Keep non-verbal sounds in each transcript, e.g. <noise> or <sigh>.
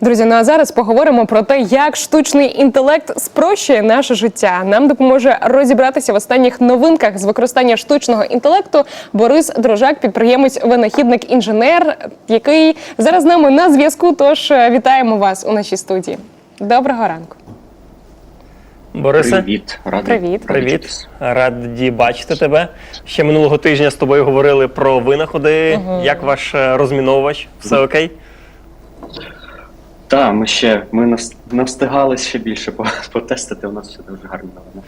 Друзі, ну а зараз поговоримо про те, як штучний інтелект спрощує наше життя. Нам допоможе розібратися в останніх новинках з використання штучного інтелекту Борис Дрожак, підприємець, винахідник, інженер, який зараз з нами на зв'язку. Тож е, вітаємо вас у нашій студії. Доброго ранку. Борисе, Привіт, радий Привіт. привіт. Раді бачити тебе. Ще минулого тижня з тобою говорили про винаходи. Як ваш е, розміновувач? Все окей? Так, ми ще ми не вс- встигали ще більше <laughs> потестити. У нас все дуже гарно новини.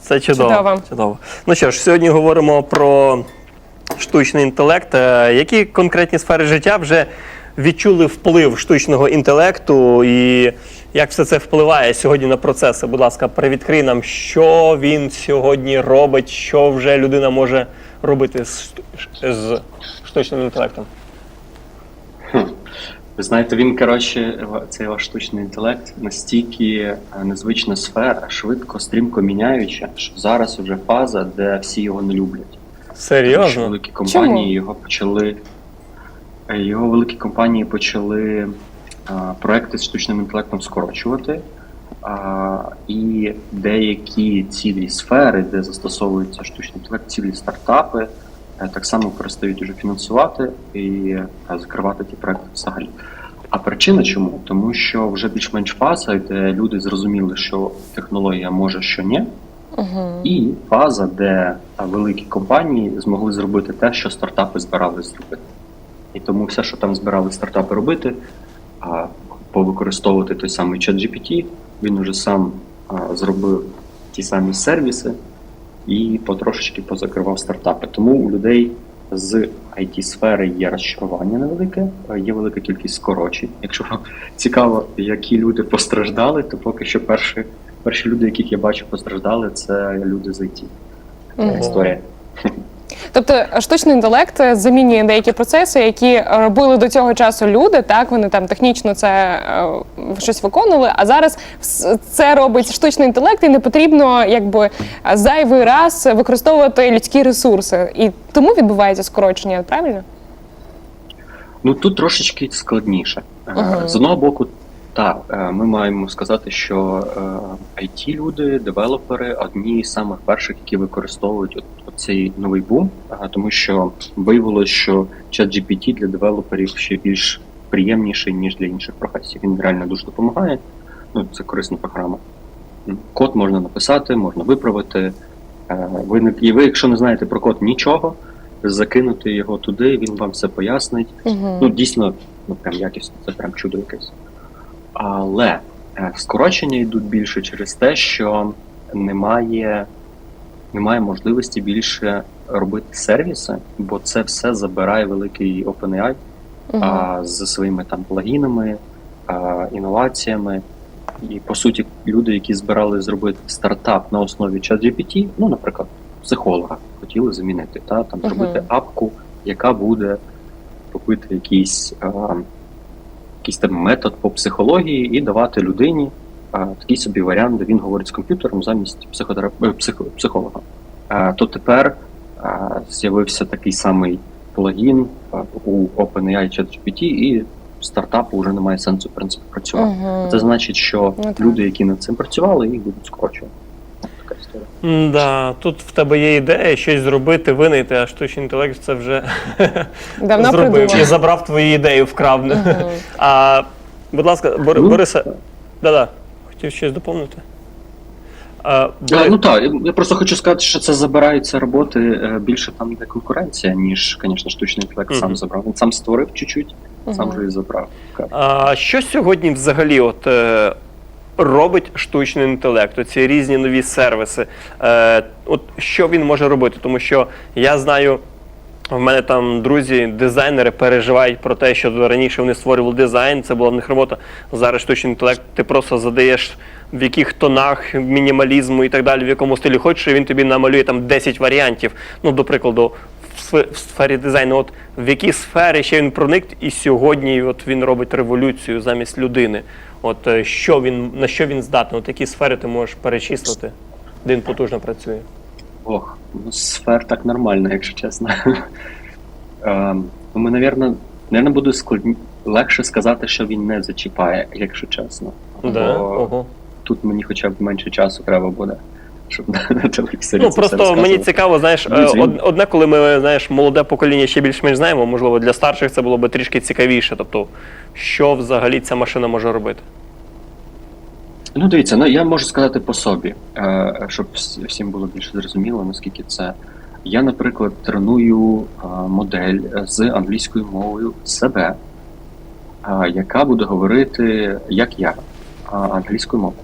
Це чудово. Чудово. чудово. Ну що ж, сьогодні говоримо про штучний інтелект. Е, Які конкретні сфери життя вже відчули вплив штучного інтелекту і як все це впливає сьогодні на процеси? Будь ласка, привідкрий нам, що він сьогодні робить, що вже людина може робити з, з штучним інтелектом. Ви знаєте, він коротше, цей ваш штучний інтелект настільки е, незвична сфера, швидко, стрімко міняюча, що зараз вже фаза, де всі його не люблять. Тому що Серйозно? великі компанії Чому? його почали. е, Його великі компанії почали а, проекти з штучним інтелектом скорочувати. А, і деякі цілі сфери, де застосовується штучний інтелект, цілі стартапи, е, так само перестають уже фінансувати і е, закривати ті проекти взагалі. А причина чому? Тому що вже більш-менш фаза, де люди зрозуміли, що технологія може, що ні. Угу. І фаза, де великі компанії змогли зробити те, що стартапи збирались зробити. І тому все, що там збирали стартапи робити, а, повикористовувати той самий ChatGPT, він уже сам а, зробив ті самі сервіси і потрошечки позакривав стартапи. Тому у людей з it сфери є розчарування невелике, є велика кількість скорочень. Якщо вам цікаво, які люди постраждали, то поки що перші, перші люди, яких я бачу, постраждали, це люди з IT. Мгм. Історія. Тобто штучний інтелект е, замінює деякі процеси, які робили до цього часу люди. Так вони там технічно це е, щось виконували. А зараз це робить штучний інтелект, і не потрібно якби е, зайвий раз використовувати людські ресурси. І тому відбувається скорочення. Правильно? Ну тут трошечки складніше. Е, Ага. З одного боку, так, е, ми маємо сказати, що it люди, девелопери одні з самих перших, які використовують цей новий бум, е, тому що виявилось, що ChatGPT для девелоперів ще більш приємніший, ніж для інших професій. Він реально дуже допомагає. Ну, це корисна програма. Код можна написати, можна виправити. Е, Ви, не- і ви, якщо не знаєте про код нічого, закинути його туди, він вам все пояснить. Угу. Ну, дійсно, ну прям якісно, це прям чудо якесь. Але е, скорочення йдуть більше через те, що немає, немає можливості більше робити сервіси, бо це все забирає великий OpenAI а, з своїми там плагінами, а, інноваціями. І по суті, люди, які збирали зробити стартап на основі ChatGPT, ну, наприклад, психолога, хотіли замінити, та там зробити апку, яка буде робити якийсь, а, якийсь там метод по психології і давати людині а, такий собі варіант, де він говорить з комп'ютером замість психотерап... е, психо... психолога. А, то тепер а, з'явився такий самий плагін а, у OpenAI ChatGPT, і стартапу вже немає сенсу в принципі працювати. Це значить, що Ну, люди, які над цим працювали, їх будуть скорочувати. Така. Да, тут в тебе є ідея щось зробити, винайти, а штучний інтелект це вже <laughs> Давно зробив придумав. і забрав твої ідеї, вкрав. Мгм. А, будь ласка, Бор, Ну, Борисе, да-да, хотів щось доповнити. А, А, ну так, я просто хочу сказати, що це забираються роботи е, більше там, де конкуренція, ніж, звісно, штучний інтелект сам забрав. Він сам створив чуть-чуть, сам Мгм. же і забрав. А що сьогодні взагалі от, е, робить штучний інтелект? Оці різні нові сервіси. Е, от що він може робити? Тому що я знаю. В мене там друзі, дизайнери переживають про те, що раніше вони створювали дизайн, це була в них робота. Зараз штучний інтелект, ти просто задаєш в яких тонах мінімалізму і так далі, в якому стилі хочеш, і він тобі намалює там 10 варіантів. Ну, до прикладу, в сфері дизайну, от в які сфери ще він проник, і сьогодні от він робить революцію замість людини. От е, що він на що він здатний? От які сфери ти можеш перечислити, де він потужно працює? Ох, ну сфер так нормально, якщо чесно. <laughs> Ем, ну, ми, навірно, Наверное, буде складні, легше сказати, що він не зачіпає, якщо чесно. Да. Бо Ого. тут мені хоча б менше часу треба буде, щоб на телевізорі. Ну це все просто мені цікаво, знаєш, е, одне, коли ми знаєш, молоде покоління ще більш-менш знаємо, можливо, для старших це було би трішки цікавіше. Тобто, що взагалі ця машина може робити? Ну, дивіться, ну я можу сказати по собі, е, щоб всім було більше зрозуміло, наскільки це. Я, наприклад, треную е, модель з англійською мовою себе, яка буде говорити, як я, англійською мовою.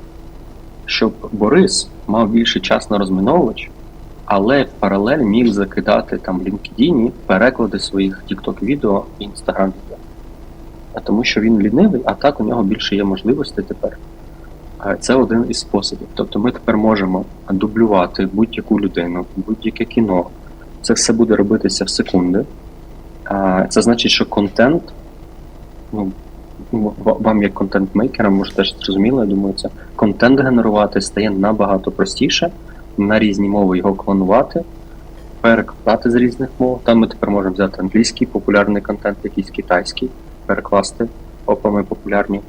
Щоб Борис мав більше час на розміновувач, але паралель міг закидати там LinkedIn переклади своїх TikTok відео і Instagram відео. Тому що він лінивий, а так у нього більше є можливостей тепер. Е, Це один із способів. Тобто ми тепер можемо дублювати будь-яку людину, будь-яке кіно. Це все буде робитися в секунди. А, Це значить, що контент, ну, вам як контент-мейкерам, може теж зрозуміло, я думаю, це контент генерувати стає набагато простіше, на різні мови його клонувати, перекладати з різних мов. Там ми тепер можемо взяти англійський популярний контент, якийсь китайський, перекласти. Опа, ми популярні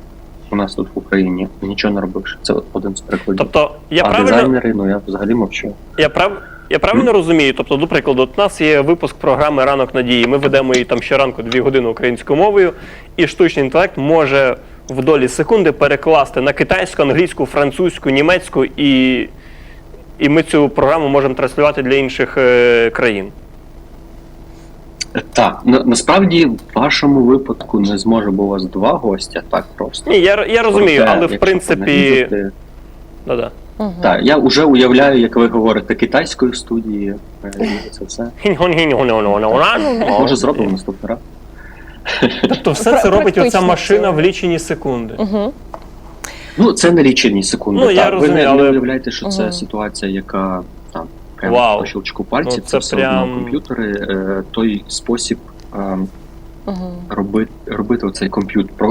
у нас тут в Україні, нічого не робивши. Це один з прикладів. Тобто, я а правильно дизайнери, ну я взагалі мовчу. Я прав. Я правильно розумію? Тобто, до прикладу, у нас є випуск програми Ранок надії. Ми ведемо її там щоранку дві години українською мовою, і штучний інтелект може в долі секунди перекласти на китайську, англійську, французьку, німецьку, і, і ми цю програму можемо транслювати для інших е, країн. Так, на, насправді в вашому випадку не зможе, бо у вас два гостя так просто. Ні, я, я розумію, Проте, але в принципі. Да-да. Мгм. Так, я вже уявляю, як ви говорите китайською студії. е, Це все. Може зробимо наступний раз. Тобто все це робить оця машина в лічені секунди. Ну, це не лічені секунди. Ну, я так. розумію, ви не, але- не уявляєте, що це Мгм. ситуація, яка там прямо Вау. по щелчку пальців, Ну, це, це все прям- одно комп'ютери, е, той спосіб е, Мгм. робити, робити оцей комп'ютер,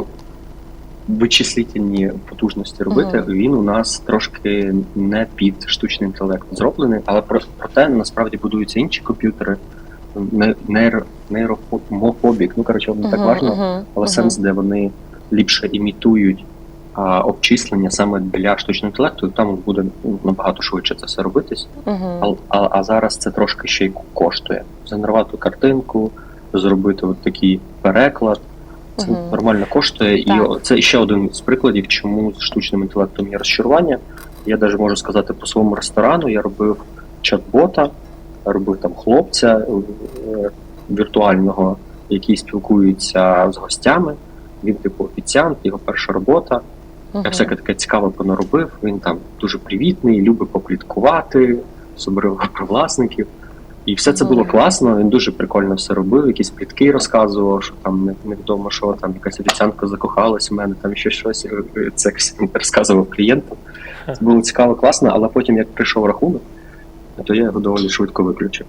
вичислительні потужності робити, Мгм. він у нас трошки не під штучний інтелект зроблений, але про, проте насправді будуються інші комп'ютери, не- нейро, нейромофобік, ну коротше, не так Мгм, важно, мгм, але мгм. сенс, де вони ліпше імітують а, обчислення саме для штучного інтелекту, там буде набагато швидше це все робитись. Мгм. А, а, а зараз це трошки ще й коштує. Згенерувати картинку, зробити от такий переклад. Це Мгм. нормально коштує. Так. І це ще один з прикладів, чому з штучним інтелектом є розчарування. Я навіть можу сказати по своєму ресторану. Я робив чат-бота, робив там хлопця е, віртуального, який спілкується з гостями. Він, типу, офіціант, його перша робота. Я Мгм. всяке таке цікаве понаробив. Він там дуже привітний, любить попліткувати, особливо про власників. І все це було класно. Він дуже прикольно все робив. Якісь плітки розказував, що там невідомо, що там якась офіціантка закохалась в мене, там ще щось. Е, Це <laughs> розказував клієнтам. Це було цікаво, класно, але потім, як прийшов рахунок, то я його доволі швидко виключив.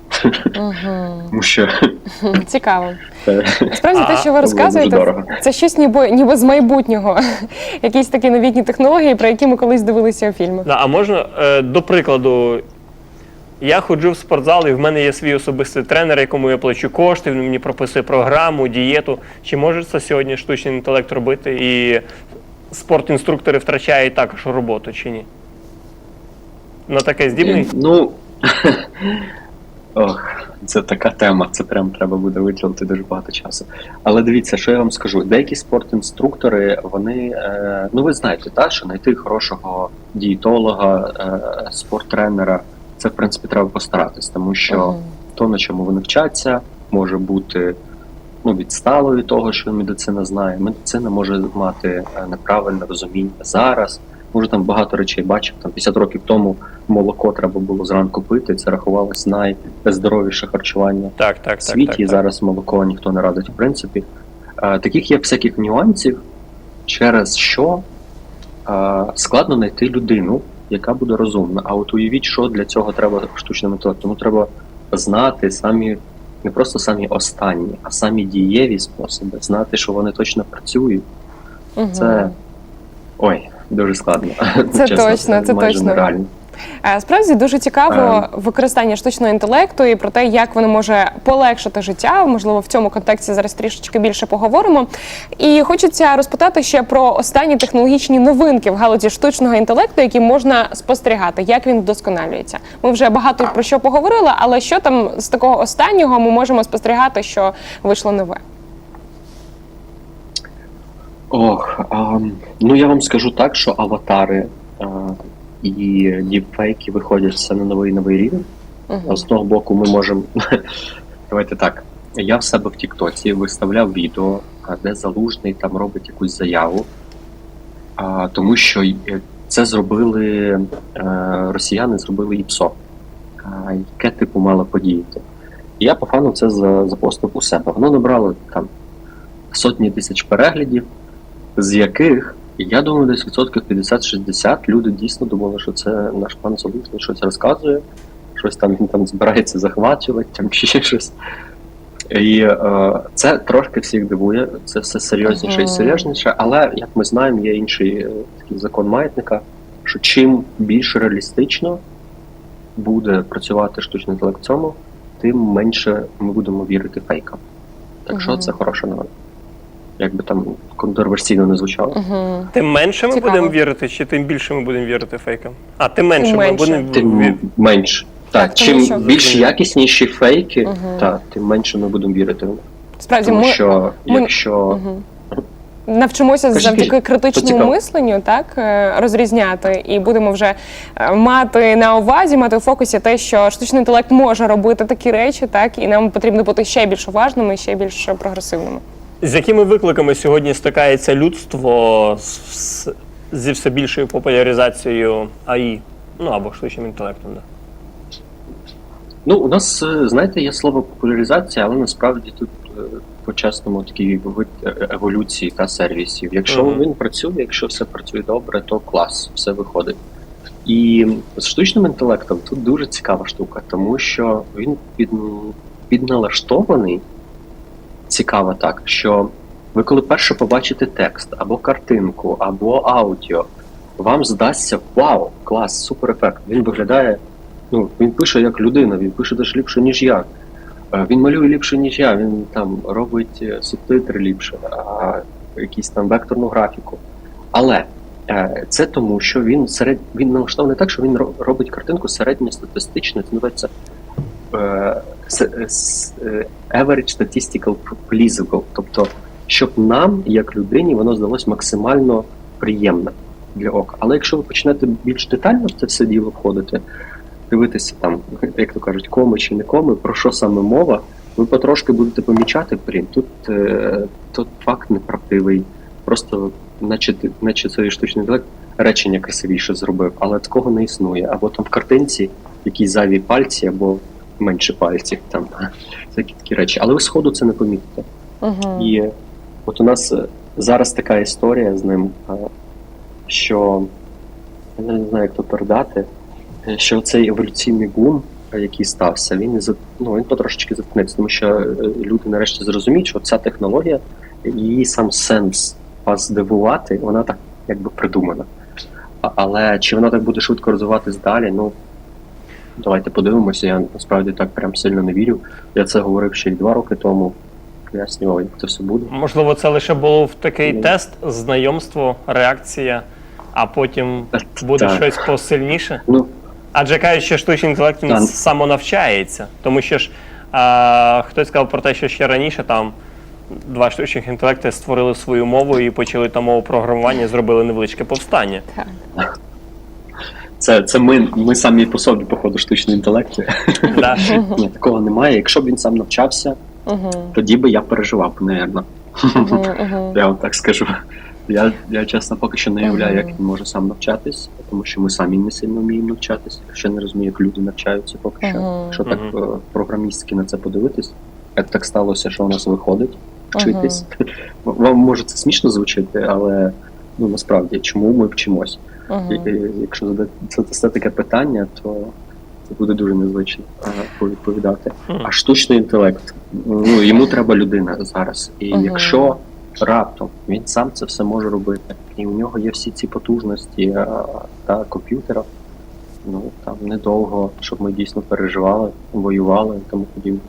<laughs> Тому що <laughs> Цікаво. е, Насправді те, що ви розказуєте, це щось ніби, ніби з майбутнього. Якісь такі новітні технології, про які ми колись дивилися у фільмах. А можна, е, до прикладу, я ходжу в спортзал, і в мене є свій особистий тренер, якому я плачу кошти, він мені прописує програму, дієту. Чи може це сьогодні штучний інтелект робити? І спортінструктори втрачають також роботу, чи ні? На таке здібний? Ну <laughs> ох, це така тема. Це прям треба буде виділити дуже багато часу. Але дивіться, що я вам скажу. Деякі спортінструктори, вони е, ну ви знаєте, та що знайти хорошого дієтолога, е, спорттренера, це в принципі треба постаратись, тому що Мгм. то, на чому вони вчаться, може бути ну, відстало від того, що медицина знає. Медицина може мати е, неправильне розуміння зараз. Може там багато речей бачив. Там 50 років тому молоко треба було зранку пити. Це рахувалось найздоровіше харчування Так, так, в світі. так, і так. зараз молоко ніхто не радить, в принципі. Е, Таких є всяких нюансів, через що е, складно знайти людину, яка буде розумна. А от уявіть, що для цього треба штучному інтелекту. Тому треба знати самі. Не просто самі останні, а самі дієві способи, знати, що вони точно працюють. Угу. Це ой, дуже складно. Це Чесно, точно, це це точно. нереально. Е, Справді дуже цікаво Ем. використання штучного інтелекту і про те, як воно може полегшити життя. Можливо, в цьому контексті зараз трішечки більше поговоримо. І хочеться розпитати ще про останні технологічні новинки в галузі штучного інтелекту, які можна спостерігати, як він вдосконалюється. Ми вже багато про що поговорили, але що там з такого останнього ми можемо спостерігати, що вийшло нове? Ох, а, ну я вам скажу так, що аватари а, і діпфейки виходять все на новий новий рівень. Мгм. З одного боку, ми можемо. <laughs> Давайте так. Я в себе в Тіктоці виставляв відео, де залужний там робить якусь заяву, а, тому що це зробили е, росіяни, зробили ІПСО, а, яке типу мало подіяти. І я по фану це за- запостив у себе. Воно набрало там сотні тисяч переглядів, з яких, я думаю, десь відсотків 50-60 люди дійсно думали, що це наш пан Залужний щось розказує щось там він там збирається захвачувати, там ще щось. І е, це трошки всіх дивує, це все серйозніше і серйозніше, але як ми знаємо, є інший е, такий закон маятника, що чим більш реалістично буде працювати штучний інтелект в цьому, тим менше ми будемо вірити фейкам. Так що це хороша новина. Як би там контроверсійно не звучало. Мгм. Тим менше ми Цікаво. будемо вірити, чи тим більше ми будемо вірити фейкам? А тим менше, Тим ми менше. будемо Тим менше. Так, Так, тому чим що- більш якісніші фейки, Мгм. так, тим менше ми будемо вірити в них. Справді, Тому ми, що ми- якщо Мгм. Навчимося Кажіть, завдяки кажіть. критичному Поцікаво. мисленню, так е, розрізняти, і будемо вже е, мати на увазі, мати у фокусі те, що штучний інтелект може робити такі речі, так і нам потрібно бути ще більш уважними, ще більш прогресивними. З якими викликами сьогодні стикається людство з, з- зі все більшою популяризацією АІ, ну або штучним інтелектом? Да? ну у нас е, знаєте є слово популяризація, але насправді тут е, по-чесному такий вид е, еволюції та сервісів. Якщо Мгм. він працює, якщо все працює добре, то клас, все виходить. І з штучним інтелектом тут дуже цікава штука, тому що він під, підналаштований цікаво так, що ви коли перше побачите текст або картинку, або аудіо, вам здасться вау, клас, супер ефект. Він виглядає, ну він пише як людина, він пише теж ліпше, ніж я. Е, Він малює ліпше, ніж я, він там робить е, субтитри ліпше, якісь там векторну графіку. Але е, це тому, що він серед він налаштований так, що він робить картинку середньостатистично, це називається average statistical pleasable. Тобто, щоб нам, як людині, воно здалось максимально приємне для ока. Але якщо ви почнете більш детально в це все діло входити, дивитися там, як то кажуть, коми чи не коми, про що саме мова, ви потрошки будете помічати, блін, тут, е, тут факт неправдивий. Просто, наче, наче цей штучний інтелект речення красивіше зробив, але такого не існує. Або там в картинці якісь зайві пальці, або менше пальців, там всякі такі речі. Але ви сходу це не помітите. Угу. І от у нас е, зараз така історія з ним, е, що я не знаю, як то передати, е, що цей еволюційний бум, який стався, він ну, він потрошечки заткнеться, тому що люди нарешті зрозуміють, що ця технологія, її сам сенс вас здивувати, вона так якби придумана. Але чи вона так буде швидко розвиватись далі? Ну давайте подивимося. Я насправді так прям сильно не вірю. Я це говорив ще й два роки тому. Пояснював, як це все буде. Можливо, це лише був такий Ну. тест, знайомство, реакція, а потім буде Так. щось посильніше. Ну, Адже кажуть, що штучний інтелект він самонавчається. Тому що ж а, хтось сказав про те, що ще раніше там два штучних інтелекти створили свою мову і почали там мову програмування, зробили невеличке повстання. Так. Це, це ми, ми самі по собі, походу, штучний інтелект. Ні, такого немає. Якщо б він сам навчався, тоді би я переживав, напевно. Я вам так скажу. Я, я чесно поки що не уявляю, як він може сам навчатись, тому що ми самі не сильно вміємо навчатись. Ще не розумію, як люди навчаються поки що. Якщо так е, програмістськи на це подивитись, як так сталося, що у нас виходить вчитись. Вам може це смішно звучити, але ну насправді чому ми вчимось? І, і, Якщо задати таке питання, то це буде дуже незвично е, повідповідати. Мгм. А штучний інтелект, ну йому треба людина зараз. І Мгм. якщо раптом він сам це все може робити, і у нього є всі ці потужності е, та комп'ютера, ну там недовго, щоб ми дійсно переживали, воювали і тому подібне.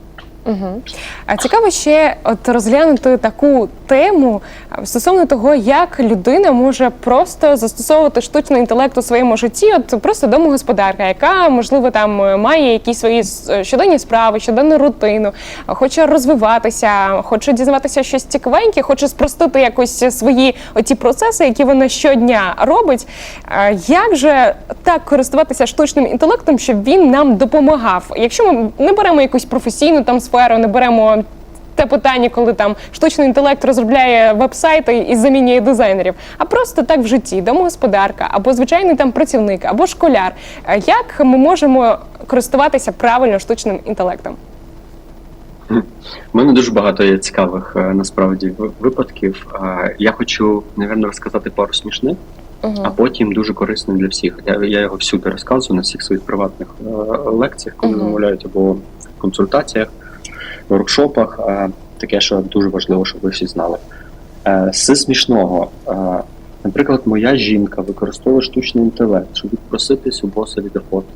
Угу. А цікаво ще от розглянути таку тему стосовно того, як людина може просто застосовувати штучний інтелект у своєму житті, от просто домогосподарка, яка можливо там е, має якісь свої щоденні справи, щоденну рутину, хоче розвиватися, хоче дізнаватися щось цікавеньке, хоче спростити якось свої оті процеси, які вона щодня робить. Як же так користуватися штучним інтелектом, щоб він нам допомагав? Якщо ми не беремо якусь професійну там сферу, не беремо те питання, коли там штучний інтелект розробляє веб-сайти і замінює дизайнерів, а просто так в житті, домогосподарка, або звичайний там працівник, або школяр. Як ми можемо користуватися правильно штучним інтелектом? У мене дуже багато є цікавих е, насправді випадків. Е, Я хочу, напевно, розказати пару смішних, а потім дуже корисний для всіх. Я, я його всюди розказую на всіх своїх приватних е, лекціях, коли замовляють або консультаціях, воркшопах. Е, Таке, що дуже важливо, щоб ви всі знали. Е, З смішного, е, наприклад, моя жінка використовує штучний інтелект, щоб відпроситись у боса від роботи.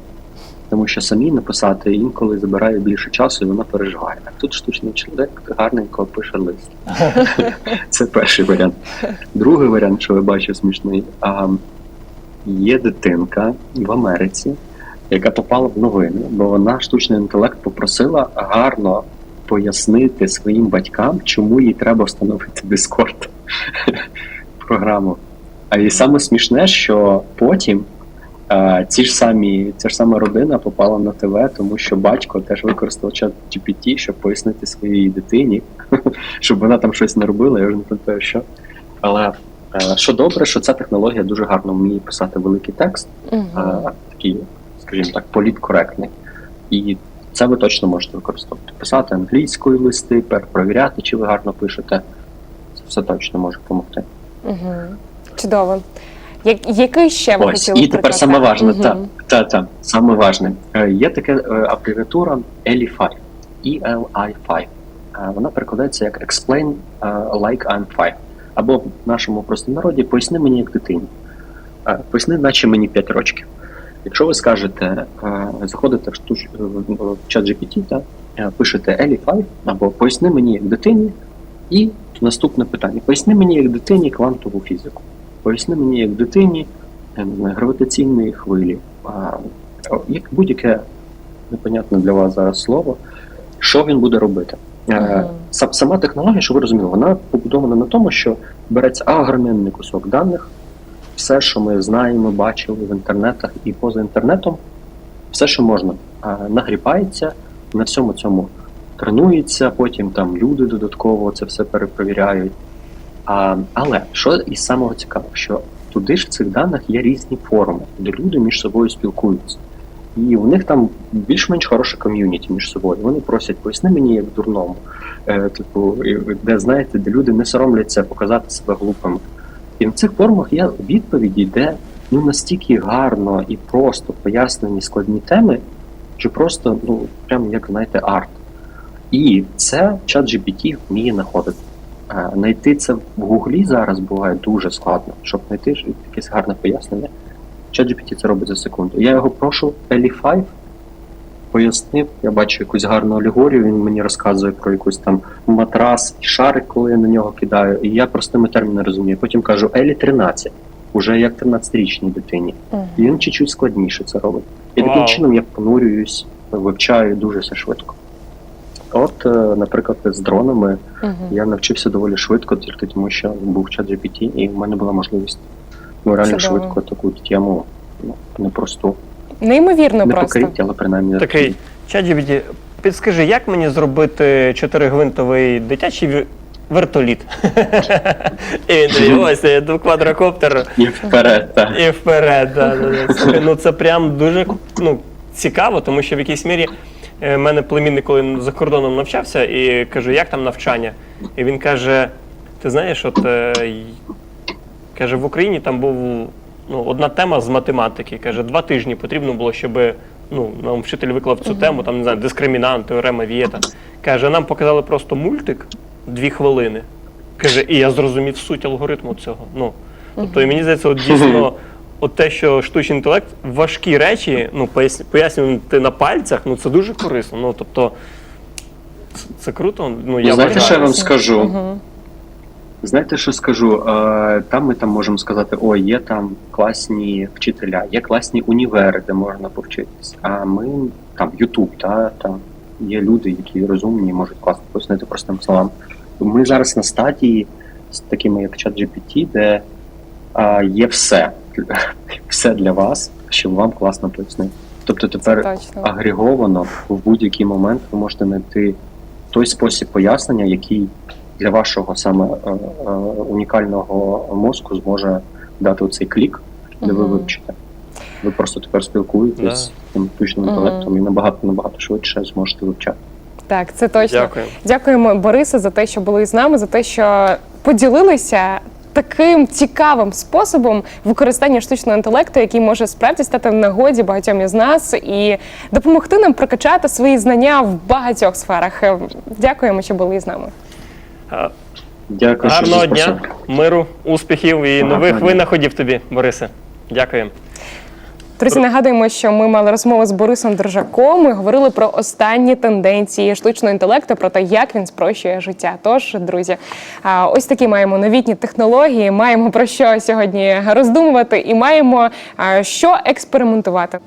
Тому що самі написати інколи забирає більше часу, і вона переживає. А тут штучний інтелект гарненько пише лист. <laughs> Це перший варіант. Другий варіант, що я бачу смішний, є дитинка в Америці, яка попала в новини, бо вона штучний інтелект попросила гарно пояснити своїм батькам, чому їй треба встановити Discord <laughs> програму. А і саме смішне, що потім е, ці ж самі, ця ж сама родина попала на ТВ, тому що батько теж використав чат GPT, щоб пояснити своїй дитині, <laughs> щоб вона там щось не робила, я вже не пам'ятаю що. Але е, що добре, що ця технологія дуже гарно вміє писати великий текст, Мгм. е, такий, скажімо так, політкоректний. І це ви точно можете використовувати. Писати англійською листи, перепровіряти, чи ви гарно пишете. Це все точно може допомогти. Мгм. Чудово. Я- Який ще ви Ось, хотіли і тепер саме важне, Мгм. та, та, та, саме важне. Е, Є така е, абревіатура ELI5, ELI5. Е, Вона перекладається як Explain е, like I'm five. Або в нашому простому народі поясни мені як дитині. Е, Поясни, наче мені 5 років. Якщо ви скажете, е, заходите в, штуч... в в чат GPT, та, е, пишете ELI5, або поясни мені як дитині, і наступне питання: поясни мені як дитині квантову фізику. Поясни мені як дитині гравітаційної хвилі, як будь-яке непонятне для вас зараз слово, що він буде робити. Е, Ага. Сама технологія, що ви розуміли, вона побудована на тому, що береться огроменний кусок даних, все, що ми знаємо, бачили в інтернетах і поза інтернетом, все, що можна, нагрібається, на всьому цьому тренується, потім там люди додатково це все перепровіряють. А, але що із самого цікавого, що туди ж в цих даних є різні форуми, де люди між собою спілкуються. І у них там більш-менш хороше ком'юніті між собою. Вони просять, поясни мені як дурному. Е, типу, де знаєте, де люди не соромляться показати себе глупими. І на цих форумах є відповіді, де ну настільки гарно і просто пояснені складні теми, що просто ну прям як знаєте, арт. І це чат GPT вміє знаходити. Е, Знайти це в Гуглі зараз буває дуже складно, щоб знайти якесь гарне пояснення. ChatGPT це робить за секунду. Я його прошу Eli5, пояснив, я бачу якусь гарну алегорію, він мені розказує про якийсь там матрас і шарик, коли я на нього кидаю, і я простими термінами розумію. Потім кажу Елі 13, уже як 13-річній дитині. І він чуть-чуть складніше це робить. І таким чином я понурююсь, вивчаю дуже все швидко. От, е, наприклад, з дронами Мгм. я навчився доволі швидко, тільки тому що був чат GPT, і в мене була можливість ну, реально Чудово. швидко таку тему ну, непросту, Неймовірно не просто. покрити, але принаймні Такий ChatGPT, підскажи, як мені зробити чотиригвинтовий дитячий ві- вертоліт? І він такий, ось е, квадрокоптер і вперед. Так. і вперед. Да, да, да. Слухай, Ну це прям дуже ну, цікаво, тому що в якійсь мірі е, в мене племінник, коли за кордоном навчався, і кажу, як там навчання? І він каже: ти знаєш, от е, й- каже, в Україні там був ну, одна тема з математики. Каже, два тижні потрібно було, щоб ну, нам вчитель виклав цю тему, там не знаю, дискримінант, теорема Вієта. Каже, нам показали просто мультик дві хвилини. Каже, і я зрозумів суть алгоритму цього. Ну, тобто, і мені здається, от дійсно от те, що штучний інтелект важкі речі, ну пояснювати на пальцях, ну це дуже корисно. Ну тобто, це, круто. Ну я Знаєте, що я вам скажу? Мгм. Знаєте, що скажу? Е, Там ми там можемо сказати, о, є там класні вчителя, є класні універи, де можна повчитись. А ми там Ютуб, та там є люди, які розумні і можуть класно пояснити простим словам. Ми зараз на стадії з такими як ChatGPT, де а, є все, <laughs> все для вас, щоб вам класно пояснити. Тобто тепер агреговано в будь-який момент ви можете знайти той спосіб пояснення, який для вашого саме е, е, унікального мозку зможе дати оцей клік, де ви вивчите. Ви просто тепер спілкуєтесь з тим штучним інтелектом і набагато набагато швидше зможете вивчати. Так, це точно. Дякую. Дякуємо, Борисе, за те, що були з нами, за те, що поділилися таким цікавим способом використання штучного інтелекту, який може справді стати в нагоді багатьом із нас і допомогти нам прокачати свої знання в багатьох сферах. Е, Дякуємо, що були з нами. Дякую, Гарного дня, миру, успіхів і Гарного нових дня. винаходів тобі, Борисе. Дякую. Друзі, нагадуємо, що ми мали розмову з Борисом Держаком. Ми говорили про останні тенденції штучного інтелекту, про те, як він спрощує життя. Тож, друзі, ось такі маємо новітні технології. Маємо про що сьогодні роздумувати, і маємо що експериментувати.